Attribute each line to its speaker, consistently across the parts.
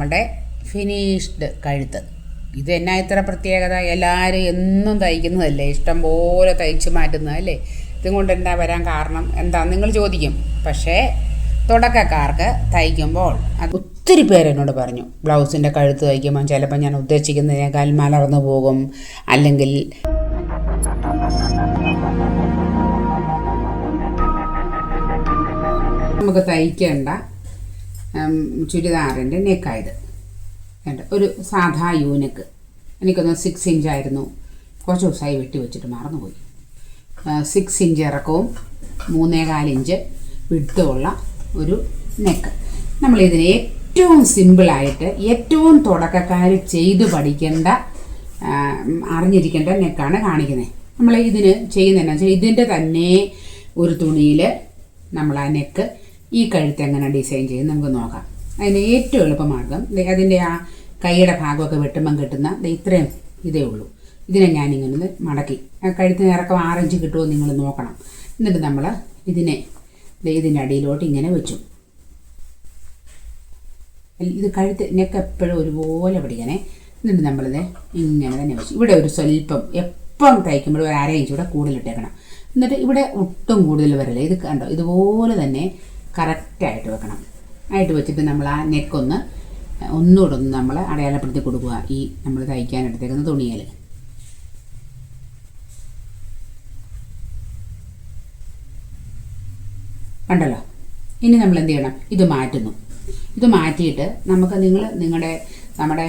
Speaker 1: നമ്മുടെ ഫിനിഷ്ഡ് കഴുത്ത്. ഇത് എന്നാ ഇത്ര പ്രത്യേകത? എല്ലാവരും എന്നും തയ്ക്കുന്നതല്ലേ? ഇഷ്ടം പോലെ തയ്ച്ച് മാറ്റുന്നതല്ലേ ഇതും കൊണ്ട് എന്താ വരാൻ കാരണം? എന്താ? നിങ്ങൾ ചോദിക്കും. പക്ഷേ തുടക്കക്കാർക്ക് തയ്ക്കുമ്പോൾ അത് ഒത്തിരി പേരെന്നോട് പറഞ്ഞു ബ്ലൗസിന്റെ കഴുത്ത് തയ്ക്കുമ്പോൾ ചിലപ്പോൾ ഞാൻ ഉദ്ദേശിക്കുന്നതിനേക്കാൾ മലർന്നു പോകും. അല്ലെങ്കിൽ നമുക്ക് തയ്ക്കേണ്ട ചുരിദാറിന്റെ നെക്കായത്. വേണ്ട ഒരു സാധാ യൂനക്ക്. എനിക്കൊന്ന് സിക്സ് ഇഞ്ചായിരുന്നു കുറച്ച് ദിവസമായി വെട്ടി വെച്ചിട്ട് മറന്നുപോയി. സിക്സ് ഇഞ്ച് ഇറക്കവും മൂന്നേ ഇഞ്ച് വിട്ടുമുള്ള ഒരു നെക്ക്. നമ്മളിതിന് ഏറ്റവും സിമ്പിളായിട്ട് ഏറ്റവും തുടക്കക്കാർ ചെയ്തു പഠിക്കേണ്ട അറിഞ്ഞിരിക്കേണ്ട നെക്കാണ് കാണിക്കുന്നത് നമ്മൾ ഇതിന് ചെയ്യുന്നതെന്നു വെച്ചാൽ ഇതിന്റെ തന്നെ ഒരു തുണിയിൽ നമ്മൾ ആ നെക്ക് ഈ കഴുത്ത് എങ്ങനെ ഡിസൈൻ ചെയ്യും നമുക്ക് നോക്കാം. അതിന് ഏറ്റവും എളുപ്പമാർഗം അതിന്റെ ആ കൈയുടെ ഭാഗമൊക്കെ വെട്ടുമ്പം കിട്ടുന്ന ഇത്രയും ഇതേ ഉള്ളൂ. ഇതിനെ ഞാൻ ഇങ്ങനെ മടക്കി. ആ കഴുത്തിന് ഇറക്കം ആറഞ്ച് കിട്ടുമോ നിങ്ങൾ നോക്കണം. എന്നിട്ട് നമ്മൾ ഇതിനെ ഇതിന്റെ അടിയിലോട്ട് ഇങ്ങനെ വെച്ചു. ഇത് കഴുത്ത് നെക്ക് എപ്പോഴും ഒരുപോലെ പിടിക്കണേ. എന്നിട്ട് നമ്മളിത് ഇങ്ങനെ തന്നെ വെച്ചു. ഇവിടെ ഒരു സ്വല്പം എപ്പം തയ്ക്കുമ്പോഴും ഒരു അര ഇഞ്ച് കൂടെ കൂടുതലിട്ടേക്കണം. എന്നിട്ട് ഇവിടെ ഒട്ടും കൂടുതൽ വരില്ല. ഇത് കണ്ടോ? ഇതുപോലെ തന്നെ കറക്റ്റായിട്ട് വെക്കണം. ആയിട്ട് വെച്ചിട്ട് നമ്മൾ ആ നെക്കൊന്ന് ഒന്നുകൂടെ ഒന്ന് നമ്മൾ അടയാളപ്പെടുത്തി കൊടുക്കുക. ഈ നമ്മൾ തയ്ക്കാൻ എടുത്തേക്കുന്ന തുണിയിൽ കണ്ടല്ലോ? ഇനി നമ്മൾ എന്ത് ചെയ്യണം? ഇത് മാറ്റുന്നു. ഇത് മാറ്റിയിട്ട് നമുക്ക് നിങ്ങൾ നിങ്ങളുടെ നമ്മുടെ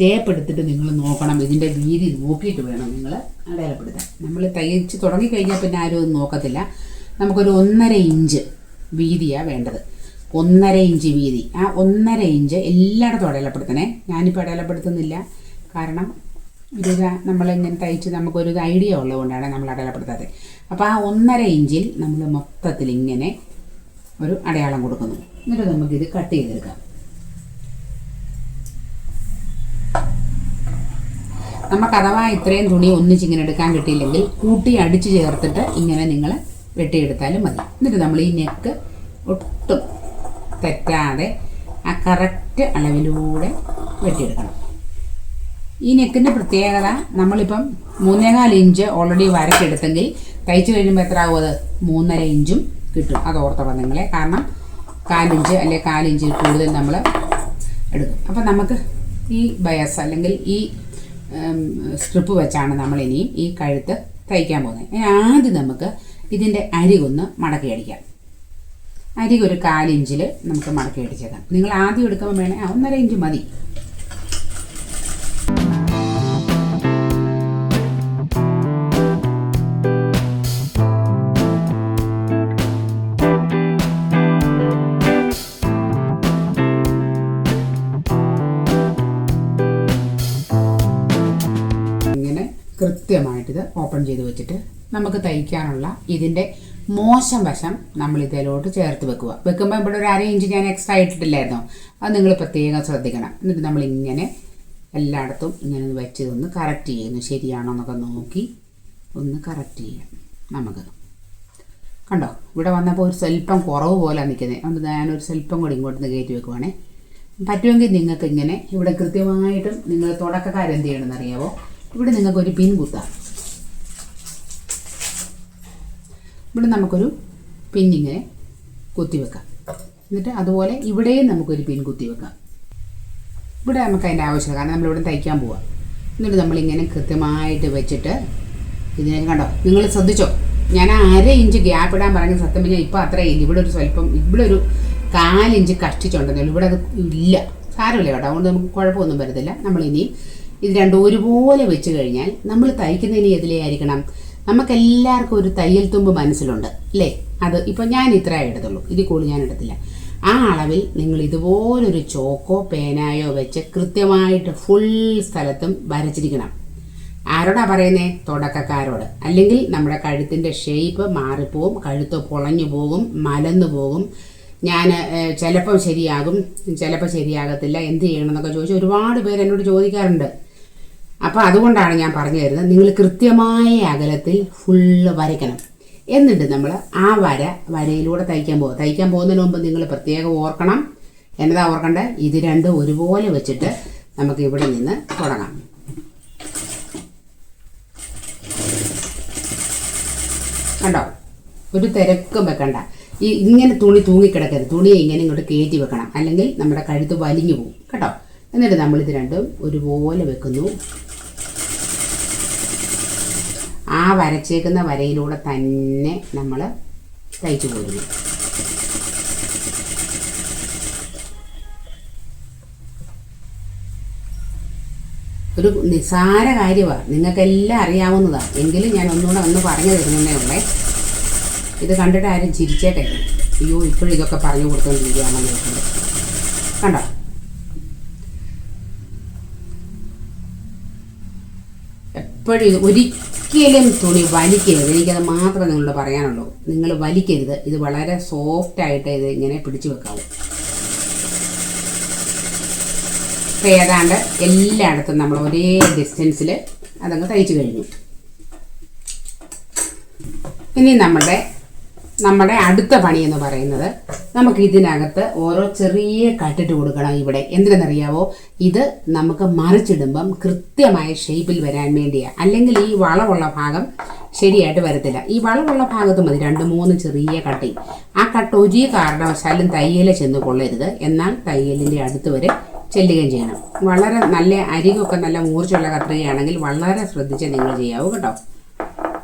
Speaker 1: ടേപ്പ് എടുത്തിട്ട് നിങ്ങൾ നോക്കണം. ഇതിന്റെ വീതി നോക്കിയിട്ട് വേണം നിങ്ങൾ അടയാളപ്പെടുത്താൻ. നമ്മൾ തയ്ച്ച് തുടങ്ങിക്കഴിഞ്ഞാൽ പിന്നെ ആരും ഒന്നും നോക്കത്തില്ല. നമുക്കൊരു ഒന്നര ഇഞ്ച് വീതിയാണ് വേണ്ടത്. ഒന്നര ഇഞ്ച് വീതി. ആ ഒന്നര ഇഞ്ച് എല്ലായിടത്തും അടയാളപ്പെടുത്തണേ. ഞാനിപ്പോൾ അടയാളപ്പെടുത്തുന്നില്ല. കാരണം ഒരു നമ്മളിങ്ങനെ തയ്ച്ച് നമുക്കൊരു ഐഡിയ ഉള്ളതുകൊണ്ടാണ് നമ്മൾ അടയാളപ്പെടുത്താതെ അപ്പോൾ ആ ഒന്നര ഇഞ്ചിൽ നമ്മൾ മൊത്തത്തിൽ ഇങ്ങനെ ഒരു അടയാളം കൊടുക്കുന്നു. എന്നിട്ട് നമുക്കിത് കട്ട് ചെയ്തെടുക്കാം. നമുക്ക് അഥവാ ഇത്രയും തുണി ഒന്നിച്ച് ഇങ്ങനെ എടുക്കാൻ കിട്ടിയില്ലെങ്കിൽ കൂട്ടി അടിച്ച് ചേർത്തിട്ട് ഇങ്ങനെ നിങ്ങൾ വെട്ടിയെടുത്താലും മതി. എന്നിട്ട് നമ്മൾ ഈ നെക്ക് ഒട്ടും തെറ്റാതെ ആ കറക്റ്റ് അളവിലൂടെ വെട്ടിയെടുക്കണം. ഈ നെക്കിന്റെ പ്രത്യേകത നമ്മളിപ്പം മൂന്നേകാൽ ഇഞ്ച് ഓൾറെഡി വരക്കെടുത്തെങ്കിൽ തയ്ച്ചു കഴിയുമ്പോൾ എത്ര ആവും അത്? മൂന്നര ഇഞ്ചും കിട്ടും. അത് ഓർത്തോളം നിങ്ങളെ കാരണം കാലിഞ്ച് അല്ലെങ്കിൽ കാലിഞ്ചിൽ കൂടുതൽ നമ്മൾ എടുക്കും. അപ്പം നമുക്ക് ഈ ബയസ് അല്ലെങ്കിൽ ഈ സ്ട്രിപ്പ് വെച്ചാണ് നമ്മളിനി ഈ കഴുത്ത് തയ്ക്കാൻ പോകുന്നത്. ഇനി ആദ്യം നമുക്ക് ഇതിന്റെ അരികൊന്ന് മടക്കി അടിക്കാം. അരി ഒരു കാലിഞ്ചിൽ നമുക്ക് മടക്കി അടിച്ചേക്കാം. നിങ്ങൾ ആദ്യം എടുക്കുമ്പോൾ വേണേൽ ഒന്നര ഇഞ്ച് മതി. കൃത്യമായിട്ടിത് ഓപ്പൺ ചെയ്ത് വെച്ചിട്ട് നമുക്ക് തയ്ക്കാനുള്ള ഇതിന്റെ മോശം വശം നമ്മൾ ഇതിലോട്ട് ചേർത്ത് വെക്കുക. വെക്കുമ്പോൾ ഇവിടെ ഒരു അര ഇഞ്ച് ഞാൻ എക്സ്ട്രാ ഇട്ടിട്ടില്ലായിരുന്നോ? അത് നിങ്ങൾ പ്രത്യേകം ശ്രദ്ധിക്കണം. എന്നിട്ട് നമ്മൾ ഇങ്ങനെ എല്ലായിടത്തും ഇങ്ങനെ ഒന്ന് വെച്ച് ഒന്ന് കറക്റ്റ് ചെയ്യുന്നു. ശരിയാണോ എന്നൊക്കെ നോക്കി ഒന്ന് കറക്റ്റ് ചെയ്യാം നമുക്ക്. കണ്ടോ? ഇവിടെ വന്നപ്പോൾ ഒരു സ്വല്പം കുറവ് പോലെ നിൽക്കുന്നത് അതുകൊണ്ട് ഞാനൊരു സ്വല്പം കൂടി ഇങ്ങോട്ട് നിന്ന് കയറ്റി വെക്കുവാണേ. പറ്റുമെങ്കിൽ നിങ്ങൾക്ക് ഇങ്ങനെ ഇവിടെ കൃത്യമായിട്ടും നിങ്ങൾ തുടക്കക്കാരെന്ത് ചെയ്യണമെന്ന് അറിയാവോ? ഇവിടെ നിങ്ങൾക്ക് ഒരു പിൻ കുത്താം. ഇവിടെ നമുക്കൊരു പിന്നിങ്ങനെ കുത്തി വെക്കാം. എന്നിട്ട് അതുപോലെ ഇവിടെയും നമുക്കൊരു പിൻ കുത്തി വെക്കാം. ഇവിടെ നമുക്ക് അതിന്റെ ആവശ്യമില്ല കാരണം നമ്മളിവിടെ തയ്ക്കാൻ പോവാം. എന്നിട്ട് നമ്മളിങ്ങനെ കൃത്യമായിട്ട് വെച്ചിട്ട് ഇതിനെ കണ്ടോ? നിങ്ങൾ ശ്രദ്ധിച്ചോ? ഞാൻ അര ഇഞ്ച് ഗ്യാപ്പ് ഇടാൻ പറഞ്ഞ സത്യം പറഞ്ഞാൽ ഇപ്പോൾ അത്ര ഇല്ല. ഇവിടെ ഒരു സ്വല്പം ഇവിടെ ഒരു കാലിഞ്ച് കഷ്ടിച്ചുണ്ടെന്നുള്ളൂ ഇവിടെ അത് ഇല്ല. സാരമില്ല കേട്ടോ. അതുകൊണ്ട് നമുക്ക് കുഴപ്പമൊന്നും വരത്തില്ല. നമ്മളിനി ഇത് രണ്ടും ഒരുപോലെ വെച്ച് കഴിഞ്ഞാൽ നമ്മൾ തയ്ക്കുന്നതിന് എതിലേ ആയിരിക്കണം നമുക്കെല്ലാവർക്കും ഒരു തയ്യൽ തുമ്പ് മനസ്സിലുണ്ട് അല്ലേ? അത് ഇപ്പോൾ ഞാൻ ഇത്ര എടുത്തുള്ളൂ ഇതിൽ കൂടുതൽ ഞാൻ എടുത്തില്ല ആ അളവിൽ നിങ്ങൾ ഇതുപോലൊരു ചോക്കോ പേനായോ വെച്ച് കൃത്യമായിട്ട് ഫുൾ സ്ഥലത്തും വരച്ചിരിക്കണം. ആരോടാ പറയുന്നേ? തുടക്കക്കാരോട് അല്ലെങ്കിൽ നമ്മുടെ കഴുത്തിന്റെ ഷേപ്പ് മാറിപ്പോവും കഴുത്ത് പൊളഞ്ഞു പോകും മലന്നു പോകും. ഞാൻ ചിലപ്പോൾ ശരിയാകും ചിലപ്പോൾ ശരിയാകത്തില്ല. എന്ത് ചെയ്യണം എന്നൊക്കെ ചോദിച്ച് ഒരുപാട് പേര് എന്നോട് ചോദിക്കാറുണ്ട്. അപ്പോൾ അതുകൊണ്ടാണ് ഞാൻ പറഞ്ഞു തരുന്നത് നിങ്ങൾ കൃത്യമായ അകലത്തിൽ ഫുള്ള് വരയ്ക്കണം. എന്നിട്ട് നമ്മൾ ആ വര വരയിലൂടെ തയ്ക്കാൻ പോകും. തയ്ക്കാൻ പോകുന്നതിന് മുമ്പ് നിങ്ങൾ പ്രത്യേകം ഓർക്കണം. എന്നതാ ഓർക്കേണ്ടത് ഇത് രണ്ടും ഒരുപോലെ വെച്ചിട്ട് നമുക്ക് ഇവിടെ നിന്ന് തുടങ്ങാം. കണ്ടോ? ഒരു തിരക്കും വെക്കണ്ട. ഈ ഇങ്ങനെ തുണി തൂങ്ങിക്കിടക്കരുത്. തുണി ഇങ്ങനെ ഇങ്ങോട്ട് കയറ്റി വെക്കണം. അല്ലെങ്കിൽ നമ്മുടെ കഴുത്ത് വലിഞ്ഞു പോകും. കേട്ടോ? എന്നിട്ട് നമ്മളിത് രണ്ടും ഒരുപോലെ വെക്കുന്നു. ആ വരച്ചേക്കുന്ന വരയിലൂടെ തന്നെ നമ്മൾ തയ്ച്ചു കൊടുക്കും. ഒരു നിസാര കാര്യമാണ് നിങ്ങൾക്കെല്ലാം അറിയാവുന്നതാണ് എങ്കിലും ഞാൻ ഒന്നുകൂടെ ഒന്ന് പറഞ്ഞു തരുന്നേ ഉള്ളേ. ഇത് കണ്ടിട്ട് ആരും ചിരിച്ചേക്കല്ലേ അയ്യോ ഇപ്പോഴും ഇതൊക്കെ പറഞ്ഞു കൊടുത്തോണ്ടിരിക്കുകയാണെന്ന് കണ്ടോ? എപ്പോഴും ഒരിക്കലും തുണി വലിക്കരുത്. എനിക്കത് മാത്രമേ നിങ്ങളോട് പറയാനുള്ളൂ. നിങ്ങൾ വലിക്കരുത്. ഇത് വളരെ സോഫ്റ്റ് ആയിട്ട് ഇത് ഇങ്ങനെ പിടിച്ചു വെക്കാവൂ. ഇപ്പം ഏതാണ്ട് എല്ലായിടത്തും നമ്മൾ ഒരേ ഡിസ്റ്റൻസിൽ അതങ്ങ് തയ്ച്ചു കഴിഞ്ഞു. ഇനി നമ്മുടെ നമ്മുടെ അടുത്ത പണി എന്ന് പറയുന്നത് നമുക്ക് ഇതിനകത്ത് ഓരോ ചെറിയ കട്ടിട്ട് കൊടുക്കണം ഇവിടെ. എന്തിനെന്നറിയാവോ? ഇത് നമുക്ക് മറിച്ചിടുമ്പം കൃത്യമായ ഷേപ്പിൽ വരാൻ വേണ്ടിയാണ് അല്ലെങ്കിൽ ഈ വളവുള്ള ഭാഗം ശരിയായിട്ട് വരത്തില്ല. ഈ വളവുള്ള ഭാഗത്ത് മതി. രണ്ട് മൂന്ന് ചെറിയ കട്ടി. ആ കട്ട് ഒരു കാരണവശാലും തയ്യൽ ചെന്ന് കൊള്ളരുത്. എന്നാൽ തയ്യലിന്റെ അടുത്ത് വരെ ചെല്ലുകയും ചെയ്യണം. വളരെ നല്ല അരികൊക്കെ നല്ല മൂർച്ചയുള്ള കത്രികയാണെങ്കിൽ വളരെ ശ്രദ്ധിച്ച് നിങ്ങൾ ചെയ്യാവൂ കേട്ടോ.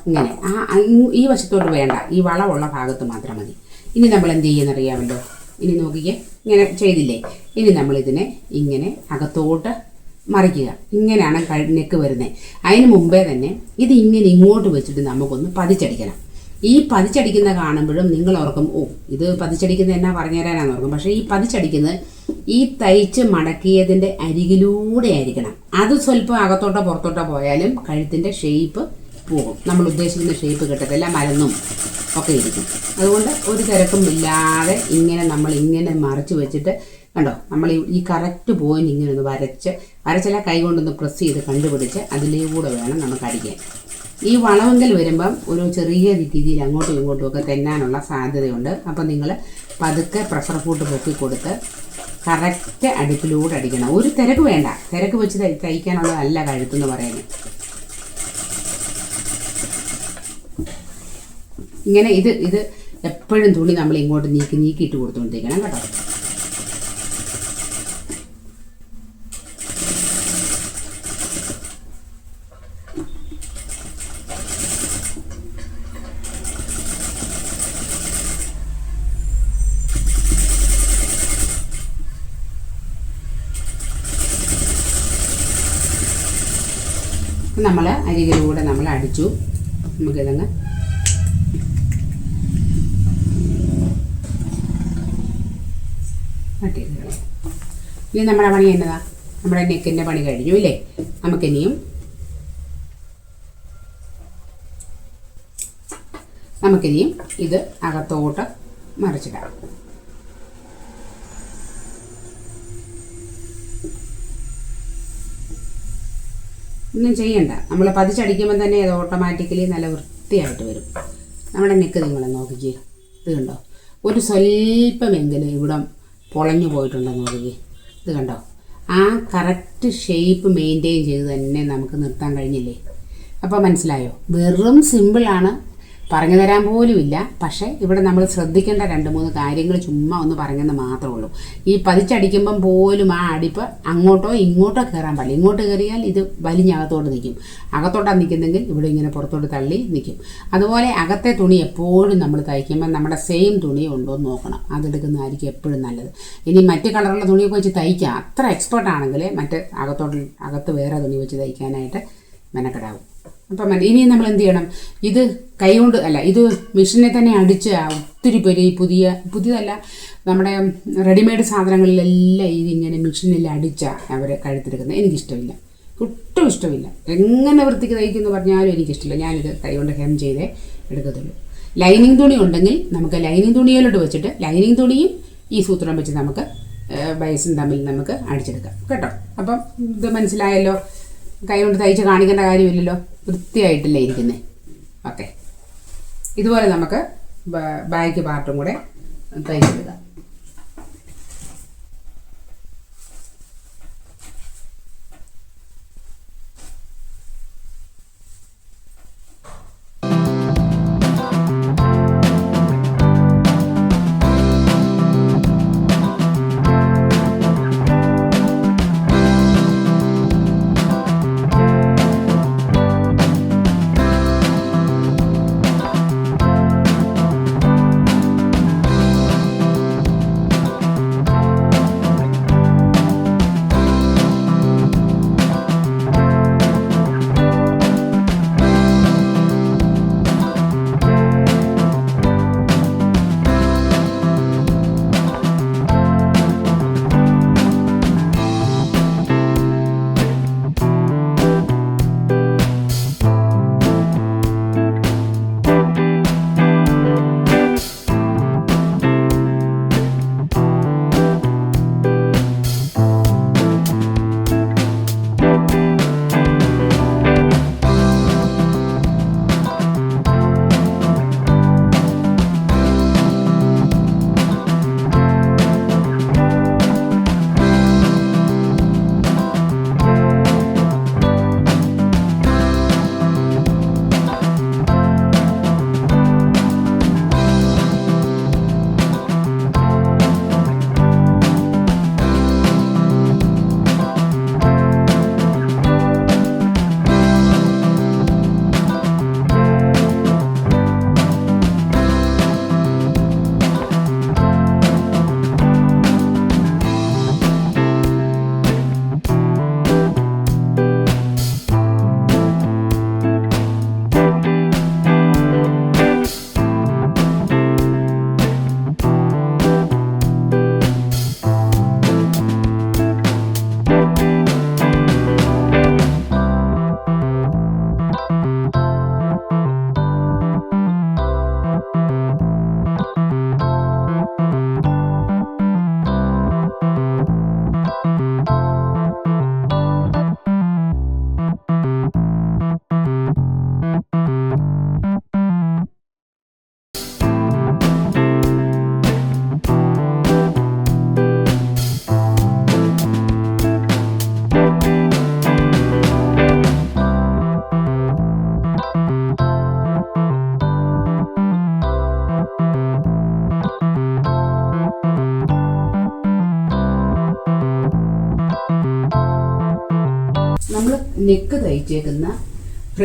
Speaker 1: ഇങ്ങനെ. ആ ഈ- വശത്തോട്ട് വേണ്ട. ഈ വളവുള്ള ഭാഗത്ത് മാത്രം മതി. ഇനി നമ്മൾ എന്ത് ചെയ്യുന്നറിയാമല്ലോ ഇനി നോക്കിക്കേ. ഇങ്ങനെ ചെയ്തില്ലേ? ഇനി നമ്മളിതിനെ ഇങ്ങനെ അകത്തോട്ട് മറിക്കുക. ഇങ്ങനെയാണ് നെക്ക് വരുന്നത് അതിന് മുമ്പേ തന്നെ ഇത് ഇങ്ങനെ ഇങ്ങോട്ട് വെച്ചിട്ട് നമുക്കൊന്ന് പതിച്ചടിക്കണം. ഈ പതിച്ചടിക്കുന്ന കാണുമ്പോഴും നിങ്ങൾ ഓർക്കും ഓ ഇത് പതിച്ചടിക്കുന്ന എന്നാ പറഞ്ഞുതരാനാന്ന് ഓർക്കും. പക്ഷേ ഈ പതിച്ചടിക്കുന്നത് ഈ തയ്ച്ച് മടക്കിയതിന്റെ അരികിലൂടെ ആയിരിക്കണം. അത് സ്വല്പം അകത്തോട്ടോ പുറത്തോട്ടോ പോയാലും കഴുത്തിന്റെ ഷേപ്പ് പോകും. നമ്മൾ ഉദ്ദേശിക്കുന്ന ഷേപ്പ് കിട്ടത്തില്ല മരുന്നും ഒക്കെ ഇരിക്കും. അതുകൊണ്ട് ഒരു തിരക്കും ഇല്ലാതെ ഇങ്ങനെ നമ്മൾ ഇങ്ങനെ മറിച്ച് വെച്ചിട്ട് കണ്ടോ നമ്മൾ ഈ- കറക്റ്റ് പോയിന്റ് ഇങ്ങനെ ഒന്ന് വരച്ച് വരച്ചല്ല കൈ കൊണ്ടൊന്ന് പ്രസ് ചെയ്ത് കണ്ടുപിടിച്ച് അതിലൂടെ വേണം നമുക്ക് അടിക്കാൻ. ഈ വളവെങ്കിൽ വരുമ്പം ഒരു ചെറിയ രീതിയിൽ അങ്ങോട്ടും ഇങ്ങോട്ടും ഒക്കെ തെന്നാനുള്ള സാധ്യതയുണ്ട്. അപ്പം നിങ്ങൾ പതുക്കെ പ്രഷർ ഫുഡ് പൊക്കി കൊടുത്ത് കറക്റ്റ് അടുപ്പിലൂടെ അടിക്കണം. ഒരു തിരക്ക് വേണ്ട. തിരക്ക് വെച്ച് തയ്- തയ്ക്കാനുള്ളതല്ല കഴുത്തെന്ന് പറയുന്നത്. ഇങ്ങനെ ഇത് ഇത് എപ്പോഴും തുണി നമ്മൾ ഇങ്ങോട്ട് നീക്കി നീക്കിയിട്ട് കൊടുത്തുകൊണ്ടിരിക്കണം കേട്ടോ. നമ്മൾ അരികിലൂടെ നമ്മൾ അടിച്ചു നമുക്കിതങ്ങ് കട്ട് ചെയ്ത് കളയാം ഇനി നമ്മുടെ പണി എന്നതാ? നമ്മുടെ നെക്കിന്റെ പണി കഴിഞ്ഞു ഇല്ലേ? നമുക്കിനിയും നമുക്കിനിയും ഇത് അകത്തോട്ട് മറിച്ചിടാം. ഒന്നും ചെയ്യണ്ട. നമ്മൾ പതിച്ചടിക്കുമ്പോൾ തന്നെ ഇത് ഓട്ടോമാറ്റിക്കലി നല്ല വൃത്തിയായിട്ട് വരും. നമ്മുടെ നെക്ക് നിങ്ങൾ നോക്കിക്കേ. ഇത് കണ്ടോ? ഒരു സ്വല്പമെങ്കിലും ഇവിടം പൊളഞ്ഞു പോയിട്ടുണ്ടെന്ന് നോക്കിക്കേ. ഇത് കണ്ടോ? ആ കറക്റ്റ് ഷേപ്പ് മെയിന്റെയിൻ ചെയ്ത് തന്നെ നമുക്ക് നിർത്താൻ കഴിഞ്ഞില്ലേ? അപ്പോൾ മനസ്സിലായോ? വെറും സിമ്പിളാണ് പറഞ്ഞു തരാൻ പോലുമില്ല. പക്ഷേ ഇവിടെ നമ്മൾ ശ്രദ്ധിക്കേണ്ട രണ്ട് മൂന്ന് കാര്യങ്ങൾ ചുമ്മാ ഒന്ന് പറഞ്ഞെന്ന് മാത്രമേ ഉള്ളൂ. ഈ പതിച്ചടിക്കുമ്പം പോലും ആ അടിപ്പ് അങ്ങോട്ടോ ഇങ്ങോട്ടോ കയറാൻ പാടില്ല. ഇങ്ങോട്ട് കയറിയാൽ ഇത് വലിഞ്ഞകത്തോട്ട് നിൽക്കും. അകത്തോട്ടാണ് നിൽക്കുന്നെങ്കിൽ ഇവിടെ ഇങ്ങനെ പുറത്തോട്ട് തള്ളി നിൽക്കും. അതുപോലെ അകത്തെ തുണി എപ്പോഴും നമ്മൾ തയ്ക്കുമ്പോൾ നമ്മുടെ സെയിം തുണി ഉണ്ടോ എന്ന് നോക്കണം. അതെടുക്കുന്നതായിരിക്കും എപ്പോഴും നല്ലത്. ഇനി മറ്റ് കളറുള്ള തുണിയൊക്കെ വെച്ച് തയ്ക്കാം. അത്ര എക്സ്പേർട്ട് ആണെങ്കിൽ മറ്റ് അകത്തോട്ട് അകത്ത് വേറെ തുണി വെച്ച് തയ്ക്കാനായിട്ട് മെനക്കെടാവും. അപ്പം മതി. ഇനി നമ്മൾ എന്ത് ചെയ്യണം? ഇത് കൈകൊണ്ട് അല്ല ഇത് മെഷീനെ തന്നെ അടിച്ച് ഒത്തിരി പേര് ഈ പുതിയ പുതിയതല്ല നമ്മുടെ റെഡിമെയ്ഡ് സാധനങ്ങളിലെല്ലാം ഇതിങ്ങനെ മെഷീനിൽ അടിച്ചാണ് അവരെ കഴുത്തെടുക്കുന്നത് എനിക്കിഷ്ടമില്ല. ഒട്ടും ഇഷ്ടമില്ല. എങ്ങനെ വൃത്തിക്ക് തയ്ക്കുമെന്ന് പറഞ്ഞാലും എനിക്കിഷ്ടമില്ല. ഞാനിത് കൈകൊണ്ട് ഹെം ചെയ്തേ എടുക്കത്തുള്ളൂ. ലൈനിങ് തുണി ഉണ്ടെങ്കിൽ നമുക്ക് ലൈനിങ് തുണിയിലോട്ട് വെച്ചിട്ട് ലൈനിങ് തുണിയും ഈ സൂത്രം വെച്ച് നമുക്ക് ബൈസും തമ്മിൽ നമുക്ക് അടിച്ചെടുക്കാം. കേട്ടോ? അപ്പം ഇത് മനസ്സിലായല്ലോ? കൈ കൊണ്ട് തയ്ച്ച് കാണിക്കേണ്ട കാര്യമില്ലല്ലോ? വൃത്തിയായിട്ടല്ലേ ഇരിക്കുന്നത് ഓക്കെ. ഇതുപോലെ നമുക്ക് ബാക്ക് പാർട്ടും കൂടെ തയ്ച്ചെടുക്കാം.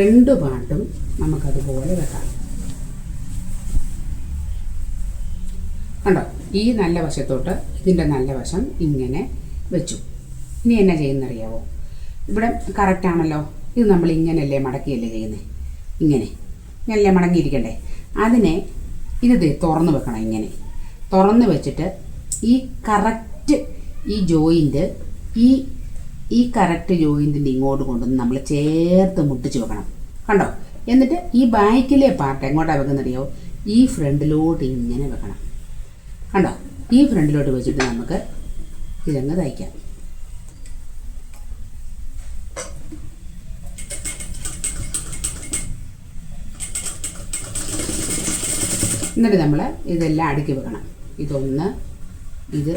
Speaker 1: ഫ്രണ്ട് പാട്ടും നമുക്കതുപോലെ വെക്കാം. കണ്ടോ? ഈ നല്ല വശത്തോട്ട് ഇതിന്റെ നല്ല വശം ഇങ്ങനെ വെച്ചു. ഇനി എന്നാ ചെയ്യുന്നറിയാവോ? ഇവിടെ കറക്റ്റാണല്ലോ ഇത് നമ്മൾ ഇങ്ങനെയല്ലേ മടക്കിയല്ലേ ചെയ്യുന്നത് ഇങ്ങനെ. ഇങ്ങനല്ലേ മടങ്ങിയിരിക്കണ്ടേ? അതിനെ ഇത് തുറന്ന് വെക്കണം ഇങ്ങനെ. തുറന്ന് വെച്ചിട്ട് ഈ കറക്റ്റ് ഈ ജോയിന്റ് ഈ ഈ കറക്റ്റ് ജോയിന്റിന്റെ ഇങ്ങോട്ട് കൊണ്ടുവന്ന് നമ്മൾ ചേർത്ത് മുട്ടിച്ച് വെക്കണം. കണ്ടോ? എന്നിട്ട് ഈ ബാക്കിലെ പാർട്ട് എങ്ങോട്ടാണ് വെക്കുന്നറിയോ ഈ ഫ്രണ്ടിലോട്ട് ഇങ്ങനെ വെക്കണം. കണ്ടോ? ഈ ഫ്രണ്ടിലോട്ട് വെച്ചിട്ട് നമുക്ക് ഇതങ്ങ് തയ്ക്കാം. എന്നിട്ട് നമ്മൾ ഇതെല്ലാം അടുക്കി വെക്കണം. ഇതൊന്ന് ഇത്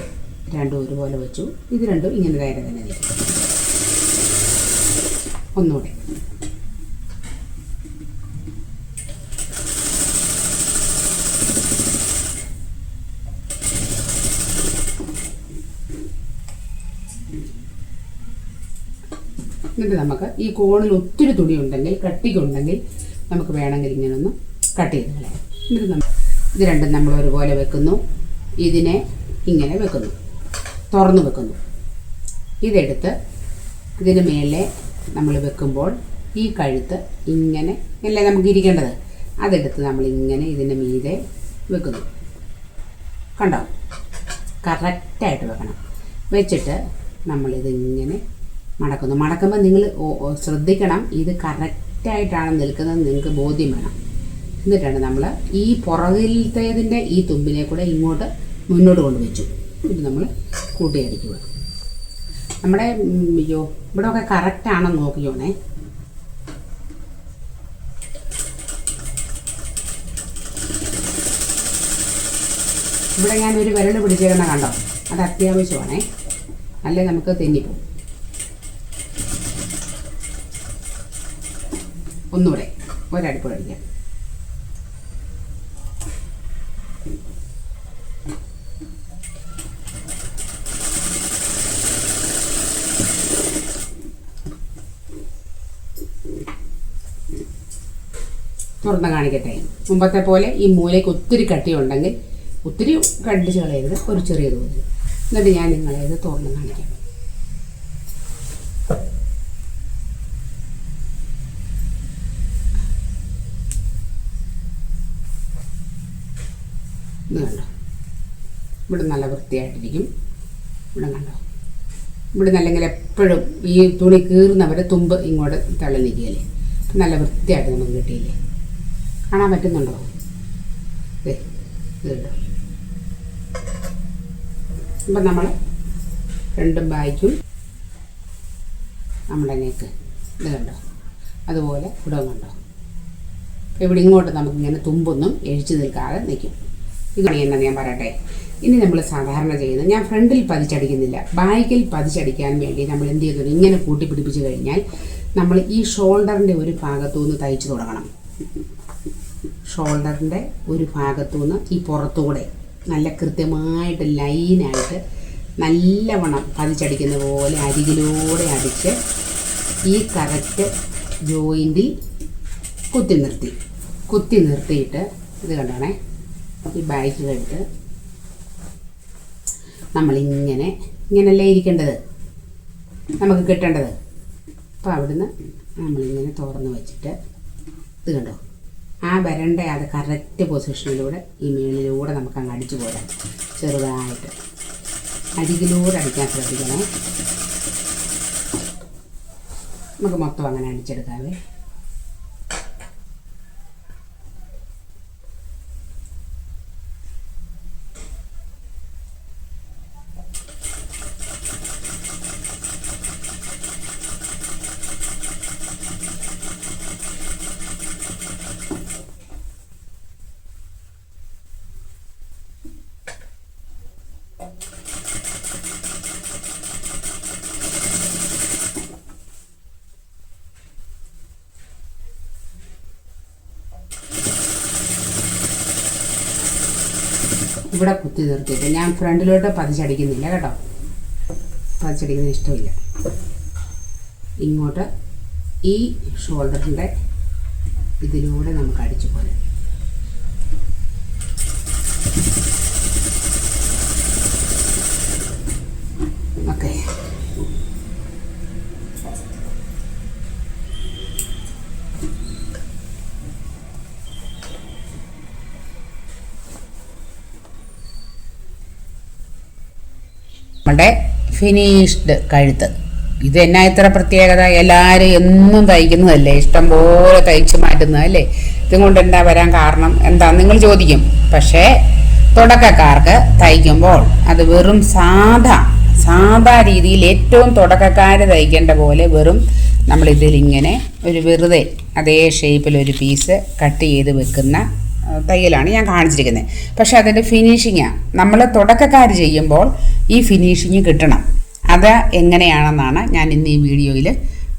Speaker 1: രണ്ടും ഒരുപോലെ വെച്ചു. ഇത് രണ്ടും ഇങ്ങനെ നേരെ തന്നെ നിൽക്കും. ഒന്നുകൂടെ. എന്നിട്ട് നമുക്ക് ഈ കോണിൽ ഒത്തിരി തുണി ഉണ്ടെങ്കിൽ കട്ടിക്കുണ്ടെങ്കിൽ നമുക്ക് വേണമെങ്കിൽ ഇങ്ങനെ ഒന്ന് കട്ട് ചെയ്ത് കളയാം. എന്നിട്ട് നമ്മൾ ഇത് രണ്ടും നമ്മൾ ഒരുപോലെ വെക്കുന്നു. ഇതിനെ ഇങ്ങനെ വെക്കുന്നു. തുറന്ന് വെക്കുന്നു. ഇതെടുത്ത് ഇതിന് മേലെ നമ്മൾ വെക്കുമ്പോൾ ഈ കഴുത്ത് ഇങ്ങനെ അല്ലേ നമുക്ക് ഇരിക്കേണ്ടത്? അതെടുത്ത് നമ്മൾ ഇങ്ങനെ ഇതിന്റെ മീതെ വെക്കുന്നു. കണ്ടോ? കറക്റ്റായിട്ട് വെക്കണം. വെച്ചിട്ട് നമ്മളിതിങ്ങനെ മടക്കുന്നു. മടക്കുമ്പോൾ നിങ്ങൾ ശ്രദ്ധിക്കണം. ഇത് കറക്റ്റായിട്ടാണ് നിൽക്കുന്നത്. നിങ്ങൾക്ക് ബോധ്യം വേണം. എന്നിട്ടാണ് നമ്മൾ ഈ പുറകിലത്തേതിന്റെ ഈ തുമ്പിനെ കൂടെ ഇങ്ങോട്ട് മുന്നോട്ട് കൊണ്ടുവച്ചു. ഇത് നമ്മൾ കൂട്ടിയടിക്കുക നമ്മുടെ അയ്യോ ഇവിടെ ഒക്കെ കറക്റ്റാണെന്ന് നോക്കിയോണേ ഇവിടെ ഞാൻ ഒരു വിരൽ പിടിച്ചേക്കുന്ന കണ്ടോ? അത് അത്യാവശ്യമാണേ. അല്ലേ നമുക്ക് തെന്നിപ്പോവും. ഒന്നുകൂടെ ഒരടുപ്പ് കഴിക്കാം. തുറന്ന് കാണിക്കട്ടെ. മുമ്പത്തെ പോലെ ഈ മൂലയ്ക്ക് ഒത്തിരി കട്ടിയുണ്ടെങ്കിൽ ഒത്തിരി കണ്ടിച്ച് കളയരുത് ഒരു ചെറിയ തോതിൽ. എന്നിട്ട് ഞാൻ നിങ്ങളെ ഇത് തുറന്ന് കാണിക്കാം. ഇവിടെ നല്ല വൃത്തിയായിട്ടിരിക്കും. ഇവിടെ കണ്ടോ? ഇവിടെ നല്ലെങ്കിൽ എപ്പോഴും ഈ തുണി കീറുന്നവരെ തുമ്പ് ഇങ്ങോട്ട് തള്ളി നിൽക്കുകയല്ലേ? നല്ല വൃത്തിയായിട്ട് നമുക്ക് കിട്ടിയില്ലേ? കാണാൻ പറ്റുന്നുണ്ടോ? അപ്പം നമ്മൾ രണ്ടും ബാഗും നമ്മുടെ നെക്ക് ഇത് കണ്ടോ അതുപോലെ ഇവിടെ കണ്ടോ ഇവിടെ ഇങ്ങോട്ട് നമുക്കിങ്ങനെ തുമ്പൊന്നും എഴിച്ചു നിൽക്കാതെ നിൽക്കും. ഇത് എന്നാ ഞാൻ പറയട്ടെ. ഇനി നമ്മൾ സാധാരണ ചെയ്യുന്നത് ഞാൻ ഫ്രണ്ടിൽ പതിച്ചടിക്കുന്നില്ല. ബാഗിൽ പതിച്ചടിക്കാൻ വേണ്ടി നമ്മൾ എന്ത് ചെയ്യുന്നു? ഇങ്ങനെ കൂട്ടി പിടിപ്പിച്ച് കഴിഞ്ഞാൽ നമ്മൾ ഈ ഷോൾഡറിന്റെ ഒരു ഭാഗത്തു നിന്ന് തയ്ച്ചു തുടങ്ങണം. ഷോൾഡറിന്റെ ഒരു ഭാഗത്തു നിന്ന് ഈ പുറത്തുകൂടെ നല്ല കൃത്യമായിട്ട് ലൈനായിട്ട് നല്ലവണ്ണം പതിച്ചടിക്കുന്ന പോലെ അരികിലൂടെ അടിച്ച് ഈ കറക്റ്റ് ജോയിന്റിൽ കുത്തി നിർത്തി. കുത്തി നിർത്തിയിട്ട് ഇത് കണ്ടോണേ? ഈ ബാക്കിലെടുത്ത് നമ്മളിങ്ങനെ ഇങ്ങനല്ലേ ഇരിക്കേണ്ടത്? നമുക്ക് കിട്ടേണ്ടത്? അപ്പോൾ അവിടുന്ന് നമ്മളിങ്ങനെ തുറന്ന് വെച്ചിട്ട് ഇത് കണ്ടോ? ആ വരണ്ട അത് കറക്റ്റ് പൊസിഷനിലൂടെ ഈ മീനിലൂടെ നമുക്ക് അങ്ങ് അടിച്ചു പോരാം. ചെറുതായിട്ട്. അരികിലൂടെ അടിക്കാൻ ശ്രദ്ധിക്കണേ. നമുക്ക് മൊത്തം അങ്ങനെ അടിച്ചെടുക്കാവേ ഇവിടെ കുത്തി നിർത്തിയിട്ട് ഞാൻ ഫ്രണ്ടിലോട്ട് പതിച്ചടിക്കുന്നില്ല കേട്ടോ. പതിച്ചടിക്കുന്നത് ഇഷ്ടമില്ല. ഇങ്ങോട്ട് ഈ ഷോൾഡറിന്റെ ഇതിലൂടെ നമുക്ക് അടിച്ചു പോലെ ഓക്കെ നമ്മുടെ ഫിനിഷ്ഡ് കഴുത്ത്. ഇത് എന്നാ ഇത്ര പ്രത്യേകത? എല്ലാവരും എന്നും തയ്ക്കുന്നതല്ലേ? ഇഷ്ടം പോലെ തയ്ച്ച് മാറ്റുന്നതല്ലേ ഇതും കൊണ്ട് എന്താ വരാൻ കാരണം? എന്താ? നിങ്ങൾ ചോദിക്കും. പക്ഷേ തുടക്കക്കാർക്ക് തയ്ക്കുമ്പോൾ അത് വെറും സാധാ സാധാ രീതിയിൽ ഏറ്റവും തുടക്കക്കാർ തയ്ക്കേണ്ട പോലെ വെറും നമ്മളിതിലിങ്ങനെ ഒരു വെറുതെ അതേ ഷേപ്പിൽ ഒരു പീസ് കട്ട് ചെയ്ത് വെക്കുന്ന തയ്യലാണ് ഞാൻ കാണിച്ചിരിക്കുന്നത്. പക്ഷെ അതിന്റെ ഫിനിഷിങ്ങാണ് നമ്മൾ തുടക്കക്കാർ ചെയ്യുമ്പോൾ ഈ ഫിനിഷിങ് കിട്ടണം. അത് എങ്ങനെയാണെന്നാണ് ഞാൻ ഇന്ന് ഈ വീഡിയോയിൽ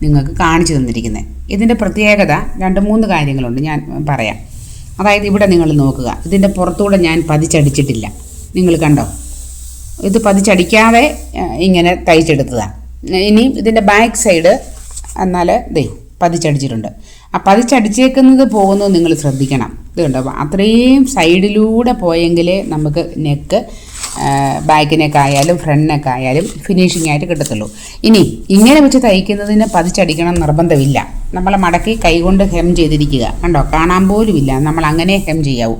Speaker 1: നിങ്ങൾക്ക് കാണിച്ചു തന്നിരിക്കുന്നത്. ഇതിന്റെ പ്രത്യേകത രണ്ട് മൂന്ന് കാര്യങ്ങളുണ്ട് ഞാൻ പറയാം. അതായത് ഇവിടെ നിങ്ങൾ നോക്കുക. ഇതിന്റെ പുറത്തൂടെ ഞാൻ പതിച്ചടിച്ചിട്ടില്ല. നിങ്ങൾ കണ്ടോ? ഇത് പതിച്ചടിക്കാതെ ഇങ്ങനെ തയ്ച്ചെടുത്തതാണ് ഇനി ഇതിന്റെ ബാക്ക് സൈഡ് എന്നാൽ ദേ പതിച്ചടിച്ചിട്ടുണ്ട്. ആ പതിച്ചടിച്ചേക്കുന്നത് പോകുന്നത് നിങ്ങൾ ശ്രദ്ധിക്കണം. ഇത് കണ്ടോ? അപ്പൊ അത്രയും സൈഡിലൂടെ പോയെങ്കിൽ നമുക്ക് നെക്ക് ബാക്ക് നെക്ക് ആയാലും ഫ്രണ്ട് നെക്കായാലും ഫിനിഷിംഗ് ആയിട്ട് കിട്ടത്തുള്ളൂ. ഇനി ഇങ്ങനെ വെച്ച് തയ്ക്കുന്നതിന് പതിച്ചടിക്കണം നിർബന്ധമില്ല. നമ്മൾ മടക്കി കൈകൊണ്ട് ഹെം ചെയ്തിരിക്കുക. കണ്ടോ? കാണാൻ പോലും ഇല്ല നമ്മൾ അങ്ങനെ ഹെം ചെയ്യാവൂ.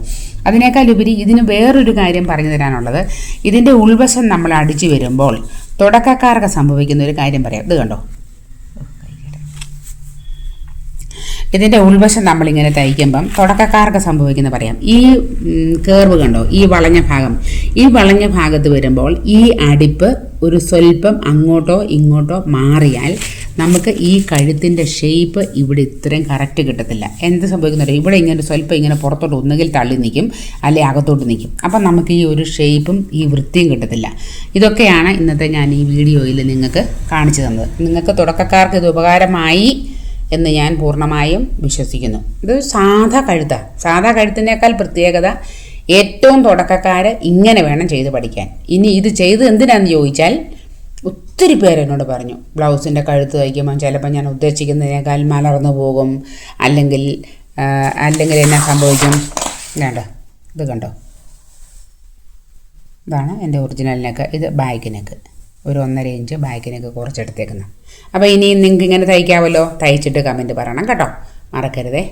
Speaker 1: അതിനേക്കാൾ ഉപരി ഇതിന് വേറൊരു കാര്യം പറഞ്ഞു തരാനുള്ളത്. ഇതിന്റെ ഉൾവശം നമ്മൾ അടിച്ചു വരുമ്പോൾ തുടക്കക്കാർക്ക് സംഭവിക്കുന്ന ഒരു കാര്യം പറയാം. ഇത് കണ്ടോ? ഇതിന്റെ ഉൾവശം നമ്മളിങ്ങനെ തയ്ക്കുമ്പം തുടക്കക്കാർക്ക് സംഭവിക്കുന്ന പറയാം. ഈ കേർവ് കണ്ടോ? ഈ വളഞ്ഞ ഭാഗം. ഈ വളഞ്ഞ ഭാഗത്ത് വരുമ്പോൾ ഈ അടിപ്പ് ഒരു സ്വല്പം അങ്ങോട്ടോ ഇങ്ങോട്ടോ മാറിയാൽ നമുക്ക് ഈ കഴുത്തിന്റെ ഷേപ്പ് ഇവിടെ ഇത്രയും കറക്റ്റ് കിട്ടത്തില്ല. എന്ത് സംഭവിക്കുന്നുണ്ട് ഇവിടെ ഇങ്ങനെ സ്വല്പം ഇങ്ങനെ പുറത്തോട്ട് ഒന്നുകിൽ തള്ളി നിൽക്കും അല്ലെങ്കിൽ അകത്തോട്ട് നിൽക്കും. അപ്പം നമുക്ക് ഈ ഒരു ഷേപ്പും ഈ വൃത്തിയും കിട്ടത്തില്ല. ഇതൊക്കെയാണ് ഇന്നത്തെ ഞാൻ ഈ വീഡിയോയിൽ നിങ്ങൾക്ക് കാണിച്ചു തന്നത്. നിങ്ങൾക്ക് തുടക്കക്കാർക്ക് ഇത് ഉപകാരമായി എന്ന് ഞാൻ പൂർണമായും വിശ്വസിക്കുന്നു. ഇത് സാധാ കഴുത്താണ് സാധാ കഴുത്തിനേക്കാൾ പ്രത്യേകത ഏറ്റവും തുടക്കക്കാർ ഇങ്ങനെ വേണം ചെയ്ത് പഠിക്കാൻ. ഇനി ഇത് ചെയ്ത് എന്തിനാന്ന് ചോദിച്ചാൽ ഒത്തിരി പേരെന്നോട് പറഞ്ഞു ബ്ലൗസിന്റെ കഴുത്ത് തയ്ക്കുമ്പോൾ ചിലപ്പോൾ ഞാൻ ഉദ്ദേശിക്കുന്നതിനേക്കാൾ മലർന്നു പോകും. അല്ലെങ്കിൽ അല്ലെങ്കിൽ എന്നാ സംഭവിക്കും? വേണ്ട ഇത് കണ്ടോ? ഇതാണ് എന്റെ ഒറിജിനൽ നെക്ക്. ഇത് ബാഗ് നെക്ക്. ഒരു ഒന്നര ഇഞ്ച് ബാഗിനൊക്കെ നെക്ക് കുറച്ചെടുത്തേക്കുന്നത് അപ്പോൾ ഇനി നിങ്ങൾക്ക് ഇങ്ങനെ തയ്ക്കാമല്ലോ തയ്ച്ചിട്ട് കമന്റ് പറയണം കേട്ടോ. മറക്കരുതേ.